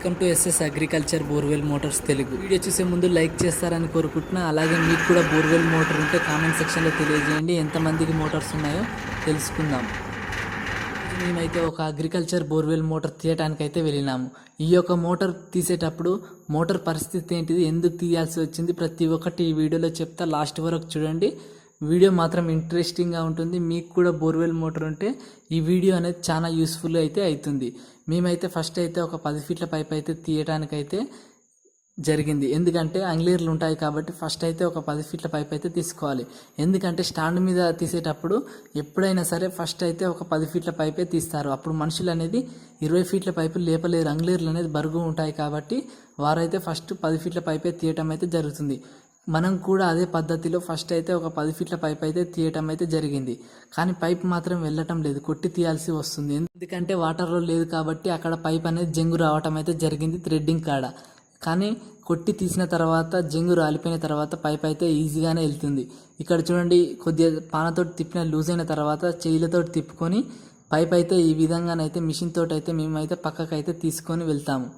Welcome to SS agriculture borewell motors Telugu. Video చూసే ముందు like చేస్తారని కోరుకుంటున్నా అలాగే మీకు కూడా బోర్వెల్ మోటార్ ఉంటే కామెంట్ సెక్షన్లో తెలియజేయండి. ఎంతమందికి మోటార్స్ ఉన్నాయో తెలుసుకుందాం. మేమైతే ఒక అగ్రికల్చర్ బోర్వెల్ మోటార్ తీయటానికి అయితే వెళ్ళినాము. ఈ యొక్క మోటార్ తీసేటప్పుడు మోటార్ పరిస్థితి ఏంటిది ఎందుకు తీయాల్సి వచ్చింది ప్రతి ఒక్కటి ఈ వీడియోలో చెప్తా. లాస్ట్ వరకు చూడండి. వీడియో మాత్రం ఇంట్రెస్టింగ్గా ఉంటుంది. మీకు కూడా బోర్వెల్ మోటార్ ఉంటే ఈ వీడియో అనేది చాలా యూస్ఫుల్ అయితే అవుతుంది మేమైతే ఫస్ట్ అయితే ఒక పది ఫీట్ల పైప్ అయితే తీయటానికైతే జరిగింది. ఎందుకంటే అంగ్లీర్లు ఉంటాయి కాబట్టి ఫస్ట్ అయితే ఒక పది ఫీట్ల పైప్ అయితే తీసుకోవాలి. ఎందుకంటే స్టాండ్ మీద తీసేటప్పుడు ఎప్పుడైనా సరే ఫస్ట్ అయితే ఒక పది ఫీట్ల పైపే తీస్తారు. అప్పుడు మనుషులు అనేది ఇరవై ఫీట్ల పైపు లేపలేరు. అంగ్లీర్లు అనేది బరుగు ఉంటాయి కాబట్టి వారైతే ఫస్ట్ పది ఫీట్ల పైపే తీయటం అయితే జరుగుతుంది. మనం కూడా అదే పద్ధతిలో ఫస్ట్ అయితే ఒక పది ఫీట్ల పైప్ అయితే తీయటం అయితే జరిగింది. కానీ పైప్ మాత్రం వెళ్ళటం లేదు. కొట్టి తీయాల్సి వస్తుంది. ఎందుకంటే వాటర్లో లేదు కాబట్టి అక్కడ పైప్ అనేది జంగు రావటం అయితే జరిగింది థ్రెడ్డింగ్ కాడ. కానీ కొట్టి తీసిన తర్వాత జంగు రాలిపోయిన తర్వాత పైప్ అయితే ఈజీగానే వెళ్తుంది. ఇక్కడ చూడండి కొద్దిగా పానతో తిప్పిన లూజ్ అయిన తర్వాత చేయిలతో తిప్పుకొని పైప్ అయితే ఈ విధంగానైతే మిషన్ తోటి అయితే మేమైతే పక్కకైతే తీసుకొని వెళ్తాము.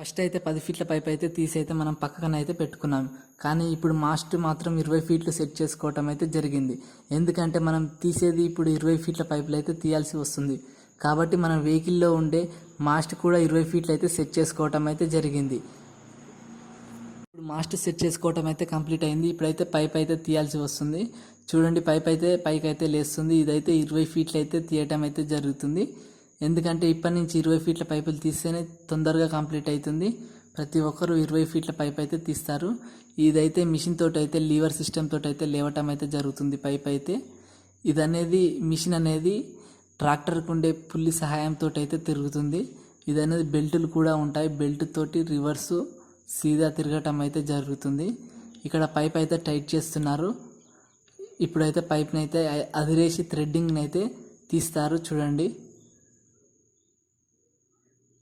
ఫస్ట్ అయితే పది ఫీట్ల పైప్ అయితే తీసి అయితే మనం పక్కన అయితే పెట్టుకున్నాం. కానీ ఇప్పుడు మాస్ట్ మాత్రం ఇరవై ఫీట్లు సెట్ చేసుకోవటం అయితే జరిగింది. ఎందుకంటే మనం తీసేది ఇప్పుడు ఇరవై ఫీట్ల పైపులు అయితే తీయాల్సి వస్తుంది. కాబట్టి మనం వెహికల్లో ఉండే మాస్ట్ కూడా ఇరవై ఫీట్లు అయితే సెట్ చేసుకోవటం అయితే జరిగింది. ఇప్పుడు మాస్ట్ సెట్ చేసుకోవటం అయితే కంప్లీట్ అయింది. ఇప్పుడైతే పైప్ అయితే తీయాల్సి వస్తుంది. చూడండి పైప్ అయితే పైకి అయితే లేస్తుంది. ఇదైతే ఇరవై ఫీట్లు అయితే తీయటం అయితే జరుగుతుంది. ఎందుకంటే ఇప్పటి నుంచి ఇరవై ఫీట్ల పైపులు తీస్తేనే తొందరగా కంప్లీట్ అవుతుంది. ప్రతి ఒక్కరు ఇరవై ఫీట్ల పైప్ అయితే తీస్తారు. ఇదైతే మిషన్ తోటి అయితే లీవర్ సిస్టమ్ తోటి అయితే లేవటం అయితే జరుగుతుంది పైప్ అయితే. ఇది అనేది మిషన్ అనేది ట్రాక్టర్కి ఉండే పుల్లి సహాయంతో అయితే తిరుగుతుంది. ఇది అనేది బెల్టులు కూడా ఉంటాయి. బెల్ట్ తోటి రివర్సు సీదా తిరగటం అయితే జరుగుతుంది. ఇక్కడ పైప్ అయితే టైట్ చేస్తున్నారు. ఇప్పుడైతే పైప్ని అయితే అదిరేసి థ్రెడ్డింగ్ని అయితే తీస్తారు. చూడండి.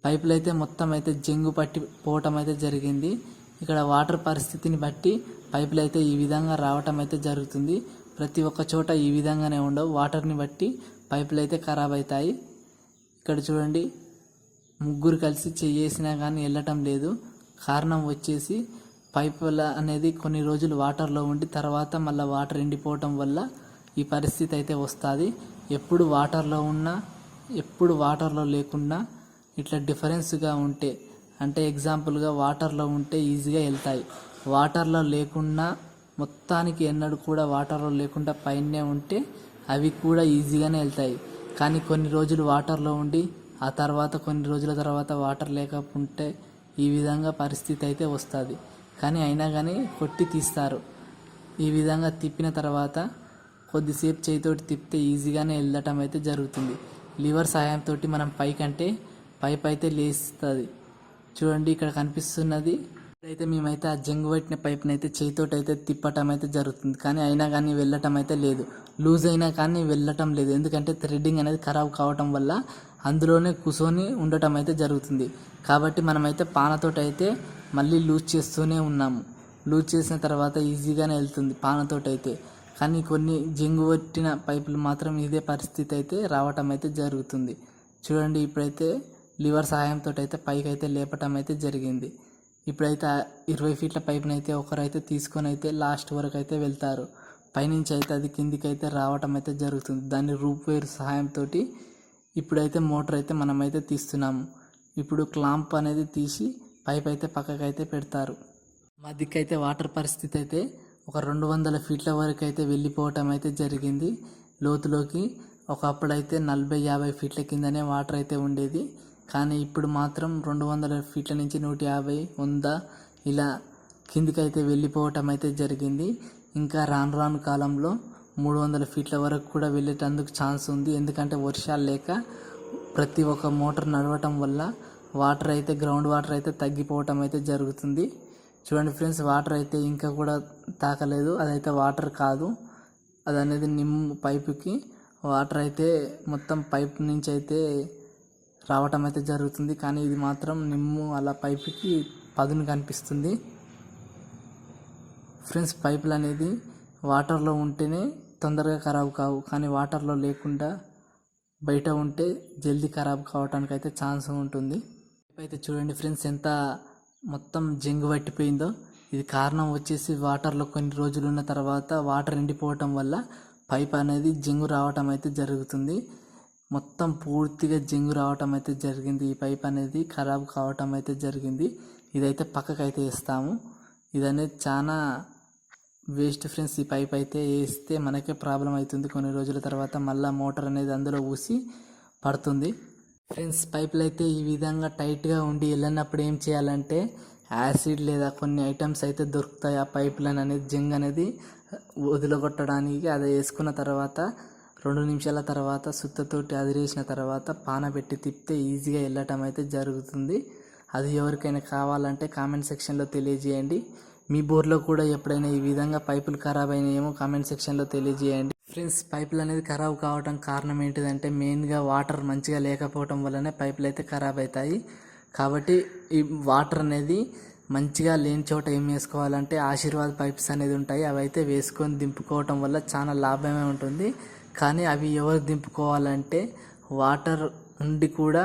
పైపులు అయితే మొత్తం అయితే జంగు పట్టి పోవటం అయితే జరిగింది. ఇక్కడ వాటర్ పరిస్థితిని బట్టి పైపులు అయితే ఈ విధంగా రావటం అయితే జరుగుతుంది. ప్రతి ఒక్క చోట ఈ విధంగానే ఉండవు. వాటర్ని బట్టి పైపులు అయితే ఖరాబ్ అవుతాయి. ఇక్కడ చూడండి ముగ్గురు కలిసి చేసినా కానీ వెళ్ళటం లేదు. కారణం వచ్చేసి పైపుల అనేది కొన్ని రోజులు వాటర్లో ఉండి తర్వాత మళ్ళీ వాటర్ ఎండిపోవటం వల్ల ఈ పరిస్థితి అయితే వస్తుంది. ఎప్పుడు వాటర్లో ఉన్నా ఎప్పుడు వాటర్లో లేకున్నా ఇట్లా డిఫరెన్స్గా ఉంటే అంటే ఎగ్జాంపుల్గా వాటర్లో ఉంటే ఈజీగా వెళ్తాయి. వాటర్లో లేకుండా మొత్తానికి ఎన్నడూ కూడా వాటర్లో లేకుండా పైనే ఉంటే అవి కూడా ఈజీగానే వెళ్తాయి. కానీ కొన్ని రోజులు వాటర్లో ఉండి ఆ తర్వాత కొన్ని రోజుల తర్వాత వాటర్ లేకపోతే ఈ విధంగా పరిస్థితి అయితే వస్తుంది. కానీ అయినా కానీ కొట్టి తీస్తారు. ఈ విధంగా తిప్పిన తర్వాత కొద్దిసేపు చేతితోటి తిప్పితే ఈజీగానే వెళ్ళటం అయితే జరుగుతుంది. లివర్ సహాయంతో మనం పైకంటే పైప్ అయితే లేస్తుంది. చూడండి ఇక్కడ కనిపిస్తున్నది. అయితే మేమైతే ఆ జంగు పట్టిన పైప్ని అయితే చేతితోటి అయితే తిప్పటం అయితే జరుగుతుంది. కానీ అయినా కానీ వెళ్ళటం అయితే లేదు. లూజ్ అయినా కానీ వెళ్ళటం లేదు. ఎందుకంటే థ్రెడ్డింగ్ అనేది ఖరాబ్ కావటం వల్ల అందులోనే కూర్చొని ఉండటం అయితే జరుగుతుంది. కాబట్టి మనమైతే పానతోటి అయితే మళ్ళీ లూజ్ చేస్తూనే ఉన్నాము. లూజ్ చేసిన తర్వాత ఈజీగానే వెళ్తుంది పానతోటి అయితే. కానీ కొన్ని జంగు పట్టిన పైపులు మాత్రం ఇదే పరిస్థితి అయితే రావటం అయితే జరుగుతుంది. చూడండి ఇప్పుడైతే లివర్ సహాయంతో అయితే పైకి అయితే లేపటం అయితే జరిగింది. ఇప్పుడైతే ఇరవై ఫీట్ల పైప్ని అయితే ఒకరైతే తీసుకొని అయితే లాస్ట్ వరకు అయితే వెళ్తారు. పైనుంచి అయితే అది కిందికి అయితే రావటం అయితే జరుగుతుంది. దాని రూపువేరు సహాయంతో ఇప్పుడైతే మోటార్ అయితే మనమైతే తీస్తున్నాము. ఇప్పుడు క్లాంప్ అనేది తీసి పైప్ అయితే పక్కకైతే పెడతారు. మా దిక్కైతే వాటర్ పరిస్థితి అయితే ఒక రెండు వందల ఫీట్ల వరకు అయితే వెళ్ళిపోవటం అయితే జరిగింది. లోతులోకి ఒకప్పుడైతే నలభై యాభై ఫీట్ల కిందనే వాటర్ అయితే ఉండేది. కానీ ఇప్పుడు మాత్రం రెండు వందల ఫీట్ల నుంచి నూట యాభై వంద ఇలా కిందికైతే వెళ్ళిపోవటం అయితే జరిగింది. ఇంకా రాను రాను కాలంలో మూడు వందల ఫీట్ల వరకు కూడా వెళ్ళేటందుకు ఛాన్స్ ఉంది. ఎందుకంటే వర్షాలు లేక ప్రతి ఒక్క మోటార్ నడవటం వల్ల వాటర్ అయితే గ్రౌండ్ వాటర్ అయితే తగ్గిపోవటం అయితే జరుగుతుంది. చూడండి ఫ్రెండ్స్ వాటర్ అయితే ఇంకా కూడా తాకలేదు. అదైతే వాటర్ కాదు. అది అనేది నిమ్ము పైపుకి. వాటర్ అయితే మొత్తం పైప్ నుంచి అయితే రావటం అయితే జరుగుతుంది కానీ ఇది మాత్రం నిమ్ము అలా పైపుకి పదును కనిపిస్తుంది. ఫ్రెండ్స్ పైపులు అనేది వాటర్లో ఉంటేనే తొందరగా ఖరాబ్ కావు కానీ వాటర్లో లేకుండా బయట ఉంటే జల్దీ ఖరాబ్ కావడానికి అయితే ఛాన్స్ ఉంటుంది. అయితే చూడండి ఫ్రెండ్స్ ఎంత మొత్తం జంగు పట్టిపోయిందో. ఇది కారణం వచ్చేసి వాటర్లో కొన్ని రోజులు ఉన్న తర్వాత వాటర్ ఎండిపోవటం వల్ల పైప్ అనేది జంగు రావటం అయితే జరుగుతుంది. మొత్తం పూర్తిగా జంగు రావటం అయితే జరిగింది. ఈ పైప్ అనేది ఖరాబ్ కావటం అయితే జరిగింది. ఇదైతే పక్కకు అయితే వేస్తాము. ఇది అనేది చాలా వేస్ట్ ఫ్రెండ్స్. ఈ పైప్ అయితే వేస్తే మనకే ప్రాబ్లం అవుతుంది. కొన్ని రోజుల తర్వాత మళ్ళీ మోటార్ అనేది అందులో ఊసి పడుతుంది. ఫ్రెండ్స్ పైపులు అయితే ఈ విధంగా టైట్గా ఉండి వెళ్ళినప్పుడు ఏం చేయాలంటే యాసిడ్ లేదా కొన్ని ఐటమ్స్ అయితే దొరుకుతాయి. ఆ పైపులను అనేది జింగ్ అనేది వదిలగొట్టడానికి అది వేసుకున్న తర్వాత రెండు నిమిషాల తర్వాత సుత్తతోటి అదిరేసిన తర్వాత పాన పెట్టి తిప్పితే ఈజీగా వెళ్ళటం అయితే జరుగుతుంది. అది ఎవరికైనా కావాలంటే కామెంట్ సెక్షన్లో తెలియజేయండి. మీ బోర్లో కూడా ఎప్పుడైనా ఈ విధంగా పైపులు ఖరాబ్ అయినాయేమో కామెంట్ సెక్షన్లో తెలియజేయండి. ఫ్రెండ్స్ పైపులు అనేది ఖరాబ్ కావడం కారణం ఏంటిదంటే మెయిన్గా వాటర్ మంచిగా లేకపోవడం వల్లనే పైపులు అయితే ఖరాబ్ అవుతాయి. కాబట్టి ఈ వాటర్ అనేది మంచిగా లేని చోట ఏం వేసుకోవాలంటే ఆశీర్వాద్ పైప్స్ అనేది ఉంటాయి. అవి అయితే వేసుకొని దింపుకోవటం వల్ల చాలా లాభమే ఉంటుంది. కానీ అవి ఎవరు దింపుకోవాలంటే వాటర్ ఉండి కూడా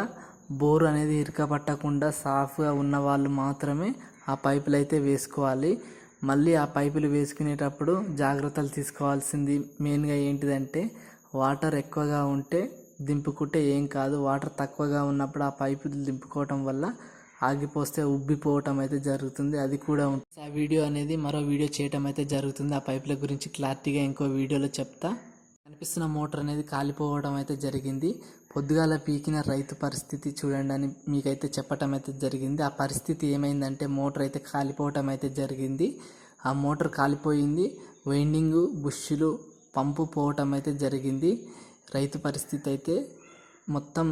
బోరు అనేది ఇరకపట్టకుండా సాఫ్గా ఉన్న వాళ్ళు మాత్రమే ఆ పైపులు అయితే వేసుకోవాలి. మళ్ళీ ఆ పైపులు వేసుకునేటప్పుడు జాగ్రత్తలు తీసుకోవాల్సింది మెయిన్గా ఏంటిదంటే వాటర్ ఎక్కువగా ఉంటే దింపుకుంటే ఏం కాదు. వాటర్ తక్కువగా ఉన్నప్పుడు ఆ పైపులు దింపుకోవటం వల్ల ఆగిపోస్తే ఉబ్బిపోవటం అయితే జరుగుతుంది. అది కూడా ఉంటుంది. ఆ వీడియో అనేది మరో వీడియో చేయటం అయితే జరుగుతుంది. ఆ పైపుల గురించి క్లారిటీగా ఇంకో వీడియోలో చెప్తా. కనిపిస్తున్న మోటార్ అనేది కాలిపోవడం అయితే జరిగింది. పొద్దుగాల పీకిన రైతు పరిస్థితి చూడండి అని మీకైతే చెప్పటం అయితే జరిగింది. ఆ పరిస్థితి ఏమైందంటే మోటార్ అయితే కాలిపోవటం అయితే జరిగింది. ఆ మోటార్ కాలిపోయింది. వైండింగ్ బుష్లు పంపు పోవటం అయితే జరిగింది. రైతు పరిస్థితి అయితే మొత్తం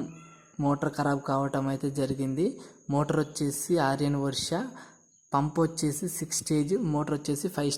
మోటార్ ఖరాబ్ కావటం అయితే జరిగింది. మోటార్ వచ్చేసి ఆర్యన్ వర్ష పంప్ వచ్చేసి సిక్స్ స్టేజ్ మోటార్ వచ్చేసి ఫైవ్ స్టేజ్.